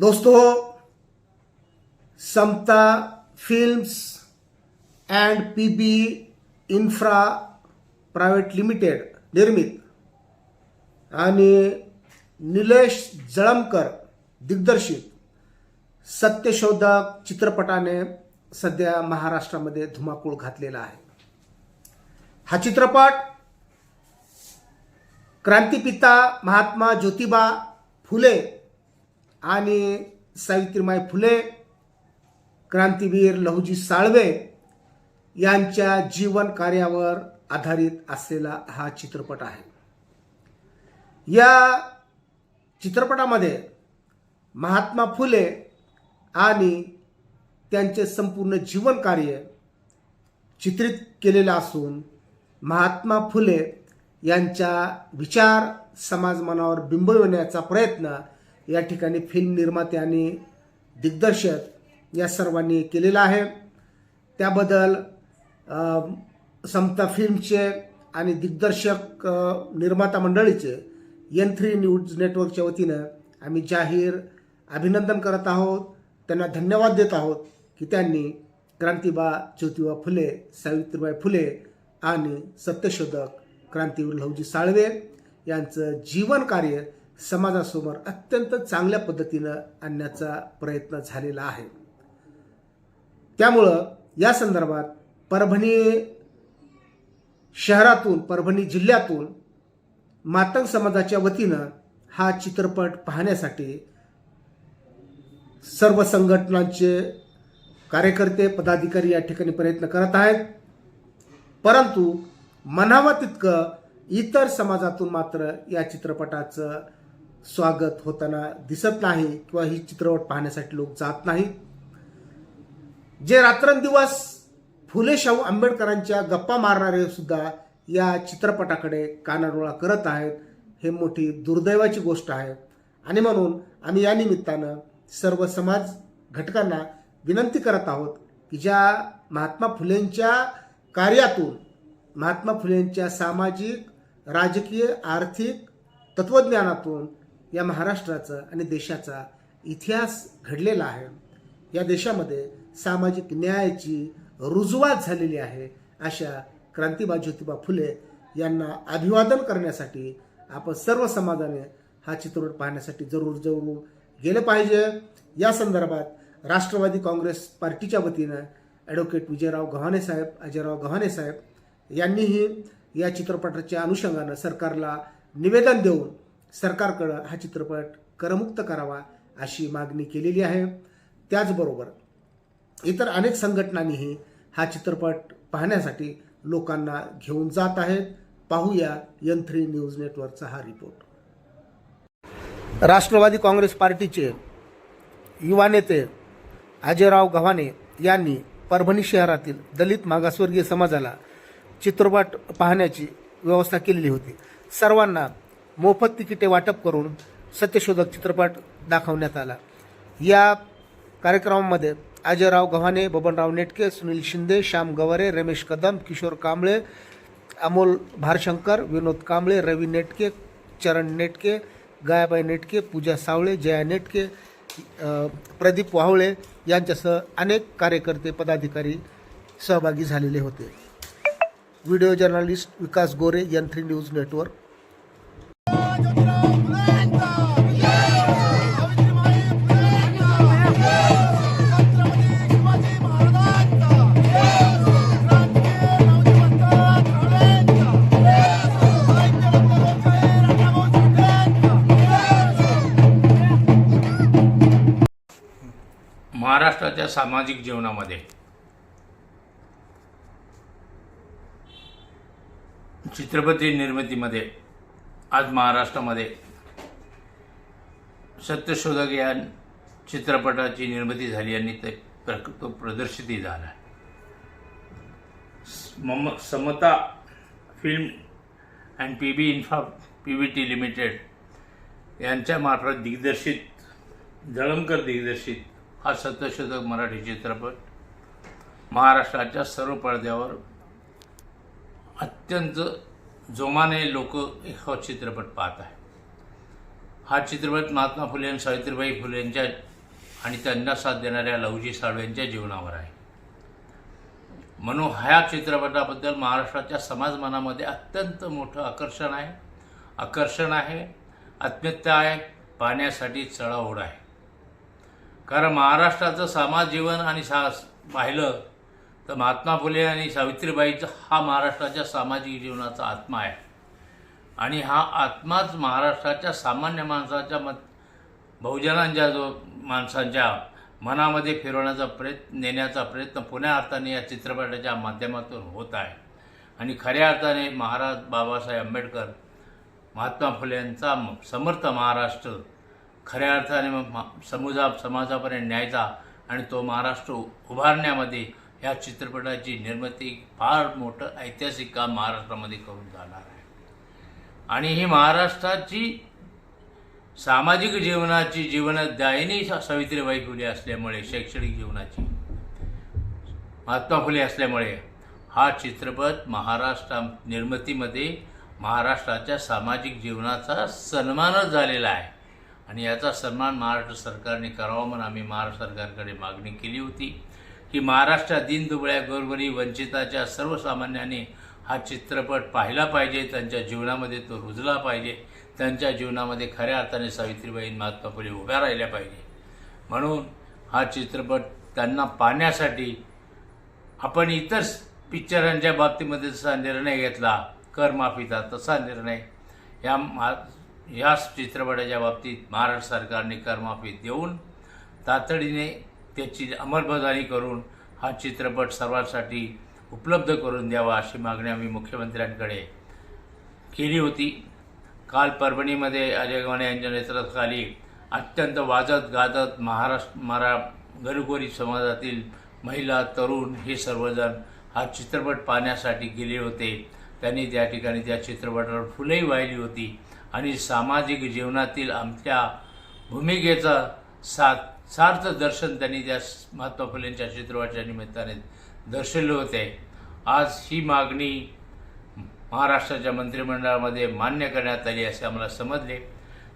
दोस्तों Samata films and P B infra private limited निर्मित. आणि निलेश जळमकर दिग्दर्शित. सत्यशोधक चित्रपटाने सध्या महाराष्ट्रामध्ये धुमाकूळ घातलेला आहे. हा चित्रपट क्रांतिपिता महात्मा ज्योतिबा फुले आणि सावित्रीमाई फुले क्रांतीवीर लहुजी साळवे यांच्या जीवन कार्यावर आधारित असलेला हा चित्रपट आहे. या चित्रपटामध्ये महात्मा फुले आणि त्यांचे संपूर्ण जीवन कार्य चित्रित केलेलं असून महात्मा फुले यांच्या विचार समाज मनावर बिंबविण्याचा प्रयत्न या ठिकाणी फिल्म निर्माते आणि दिग्दर्शक या सर्वांनी केलेला आहे. त्याबद्दल समता फिल्मचे आणि दिग्दर्शक निर्माता मंडळीचे एन थ्री न्यूज नेटवर्कच्या वतीनं आम्ही जाहीर अभिनंदन करत आहोत. त्यांना धन्यवाद देत आहोत की त्यांनी क्रांतिबा ज्योतिबा फुले सावित्रीबाई फुले आणि सत्यशोधक क्रांतीवीर लहुजी साळवे यांचं जीवन कार्य समाजासमोर अत्यंत चांगल्या पद्धतीनं आणण्याचा प्रयत्न झालेला आहे. त्यामुळं या संदर्भात परभणी शहरातून परभणी जिल्ह्यातून मातंग समाजाच्या वतीनं हा चित्रपट पाहण्यासाठी सर्व संघटनांचे कार्यकर्ते पदाधिकारी या ठिकाणी प्रयत्न करत आहेत. परंतु म्हणावं तितकं इतर समाजातून मात्र या चित्रपटाचं स्वागत होताना दिसत नाही किंवा ही चित्रपट पाहण्यासाठी लोक जात नाहीत. जे रात्रंदिवस फुले शाहू आंबेडकरांच्या गप्पा मारणारे सुद्धा या चित्रपटाकडे कानाडोळा करत आहेत हे मोठी दुर्दैवाची गोष्ट आहे. आणि म्हणून आम्ही या निमित्तानं सर्व समाज घटकांना विनंती करत आहोत की ज्या महात्मा फुलेंच्या कार्यातून महात्मा फुलेंच्या सामाजिक राजकीय आर्थिक तत्वज्ञानातून या महाराष्ट्राचा आणि देशाचा इतिहास घडलेला आहे. या देशामध्ये सामाजिक न्यायाची रुजवात झालेली आहे अशा क्रांतिबा ज्योतिबा फुले यांना अभिवादन करण्यासाठी आपण सर्व समाजाने हा चित्रपट पाहण्यासाठी जरूर जरूर गेलं पाहिजे. या संदर्भात राष्ट्रवादी काँग्रेस पार्टीच्या वतीनं ॲडव्होकेट विजयराव गव्हाणे साहेब अजयराव गव्हाणे साहेब यांनीही या चित्रपटाच्या अनुषंगानं सरकारला निवेदन देऊन सरकारकडं हा चित्रपट करमुक्त करावा अशी मागणी केलेली आहे. त्याचबरोबर इतर अनेक संघटनांनीही हा चित्रपट पाहण्यासाठी लोकांना घेऊन जात आहेत. पाहूया यन थ्री न्यूज नेटवर्कचा हा रिपोर्ट. राष्ट्रवादी काँग्रेस पार्टीचे युवा नेते अजयराव गव्हाणे यांनी परभणी शहरातील दलित मागासवर्गीय समाजाला चित्रपट पाहण्याची व्यवस्था केलेली होती. सर्वांना मोफत तिकिटे वाटप करून सत्यशोधक चित्रपट दाखवण्यात आला. या कार्यक्रमामध्ये अजयराव गव्हाणे बबनराव नेटके सुनील शिंदे श्याम गवारे रमेश कदम किशोर कांबळे अमोल भारशंकर विनोद कांबळे रवी नेटके चरण नेटके गायाबाई नेटके पूजा सावळे जया नेटके प्रदीप वाहवळे यांच्यासह अनेक कार्यकर्ते पदाधिकारी सहभागी झालेले होते. व्हिडिओ जर्नलिस्ट विकास गोरे यंत्री थ्री न्यूज नेटवर्क. सामाजिक जीवनामध्ये? चित्रपती निर्मितीमध्ये आज महाराष्ट्रामध्ये सत्यशोधक या चित्रपटाची निर्मिती झाली आणि ते प्र- तो प्रदर्शितही झाला मम Samata film and P B infra P V T limited यांच्यामार्फत दिग्दर्शित जळमकर दिग्दर्शित हा सत्यशोधक मराठी चित्रपट महाराष्ट्राच्या सर्व पडद्यावर अत्यंत जोमाने लोक हा चित्रपट पाहत आहे हा चित्रपट महात्मा फुले आणि सावित्रीबाई फुले यांच्या आणि त्यांना साथ देणाऱ्या लवजी साळवे यांच्या जीवनावर आहे. म्हणून ह्या चित्रपटाबद्दल महाराष्ट्राच्या समाज मनामध्ये अत्यंत मोठं आकर्षण आहे. आकर्षण आहे आत्मीयता आहे पाहण्यासाठी चढाओढ आहे. कारण महाराष्ट्राचं समाज जीवन आणि सा पाहिलं तर महात्मा फुले आणि सावित्रीबाईचा हा महाराष्ट्राच्या सामाजिक जीवनाचा आत्मा आहे. आणि हा आत्माच महाराष्ट्राच्या सामान्य माणसाच्या मत बहुजनांच्या जो माणसांच्या मनामध्ये फिरवण्याचा प्रयत्न नेण्याचा प्रयत्न पुण्या अर्थाने या चित्रपटाच्या माध्यमातून होत आहे. आणि खऱ्या अर्थाने महाराज बाबासाहेब आंबेडकर महात्मा फुले यांचा समर्थ महाराष्ट्र खऱ्या अर्थाने मग समुजा समाजापर्यंत न्यायचा आणि तो महाराष्ट्र उभारण्यामध्ये ह्या चित्रपटाची निर्मिती फार मोठं ऐतिहासिक काम महाराष्ट्रामध्ये करून जाणार आहे. आणि ही महाराष्ट्राची सामाजिक जीवनाची जीवनदायिनी सावित्रीबाई फुले असल्यामुळे शैक्षणिक जीवनाची महात्मा फुले असल्यामुळे हा चित्रपट महाराष्ट्रा निर्मितीमध्ये महाराष्ट्राच्या सामाजिक जीवनाचा सन्मानच झालेला आहे. आणि याचा सन्मान महाराष्ट्र सरकारने करावा म्हणून आम्ही महाराष्ट्र सरकारकडे मागणी केली होती. की महाराष्ट्रात दिनदुबळ्या गोरगरी वंचिताच्या सर्वसामान्यांनी हा चित्रपट पाहिला पाहिजे त्यांच्या जीवनामध्ये तो रुजला पाहिजे त्यांच्या जीवनामध्ये खऱ्या अर्थाने सावित्रीबाई महात्मा फुले उभ्या राहिल्या पाहिजे. म्हणून हा चित्रपट त्यांना पाहण्यासाठी आपण इतर पिक्चरांच्या बाबतीमध्ये जसा निर्णय घेतला कर माफीचा तसा निर्णय या याच या चित्रपटाच्या बाबतीत महाराष्ट्र सरकारने करमाफी देऊन तातडीने त्याची अंमलबजावणी करून हा चित्रपट सर्वांसाठी उपलब्ध करून द्यावा अशी मागणी आम्ही मुख्यमंत्र्यांकडे केली होती. काल परभणीमध्ये अजय गव्हाणे यांच्या नेतृत्वाखाली अत्यंत वाजत गाजत महाराष्ट्र मरा घरगोरी समाजातील महिला तरुण हे सर्वजण हा चित्रपट पाहण्यासाठी गेले होते. त्यांनी त्या ठिकाणी त्या चित्रपटावर फुलंही वाहिली होती. आणि सामाजिक जीवनातील आमच्या भूमिकेचं सा सार्थ दर्शन त्यांनी त्या महात्मा फुलेंच्या चित्रपटाच्या निमित्ताने दर्शवले होते. आज ही मागणी महाराष्ट्राच्या मंत्रिमंडळामध्ये मान्य करण्यात आली असे आम्हाला समजले.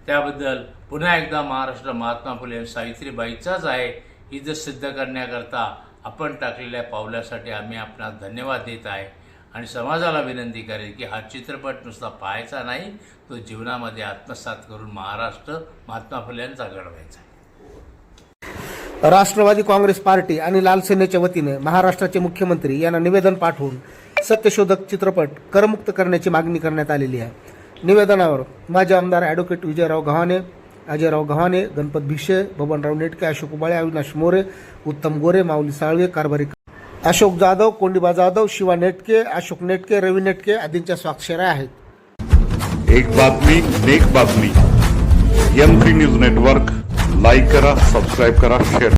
त्याबद्दल पुन्हा एकदा महाराष्ट्र महात्मा फुले सावित्रीबाईचाच आहे. ही जर सिद्ध करण्याकरता आपण टाकलेल्या पावलासाठी आम्ही आपणास धन्यवाद देत आहे. आणि समाजाला विनंती करेल की हा चित्रपट नुसता पाहायचा नाही तो जीवनामध्ये आत्मसात करून महाराष्ट्र महात्मा फुल्यांचा घडवायचा आहे. राष्ट्रवादी काँग्रेस पार्टी आणि लाल सेनेच्या वतीने महाराष्ट्राचे मुख्यमंत्री यांना निवेदन पाठवून सत्यशोधक चित्रपट करमुक्त करण्याची मागणी करण्यात आलेली आहे. निवेदनावर माजी आमदार ॲडव्होकेट विजयराव गव्हाणे अजयराव गव्हाणे गणपत भिशे बबनराव नेटके अशोक उबाळे अविनाश मोरे उत्तम गोरे माऊली साळवे कारभारी अशोक जाधव कोंडिबा जाधव शिवा नेटके अशोक नेटके रवी नेटके आदींच्या स्वाक्षऱ्या आहेत. एक बातमी नेक बातमी. एम न्यूज नेटवर्क लाईक करा सबस्क्राईब करा शेअर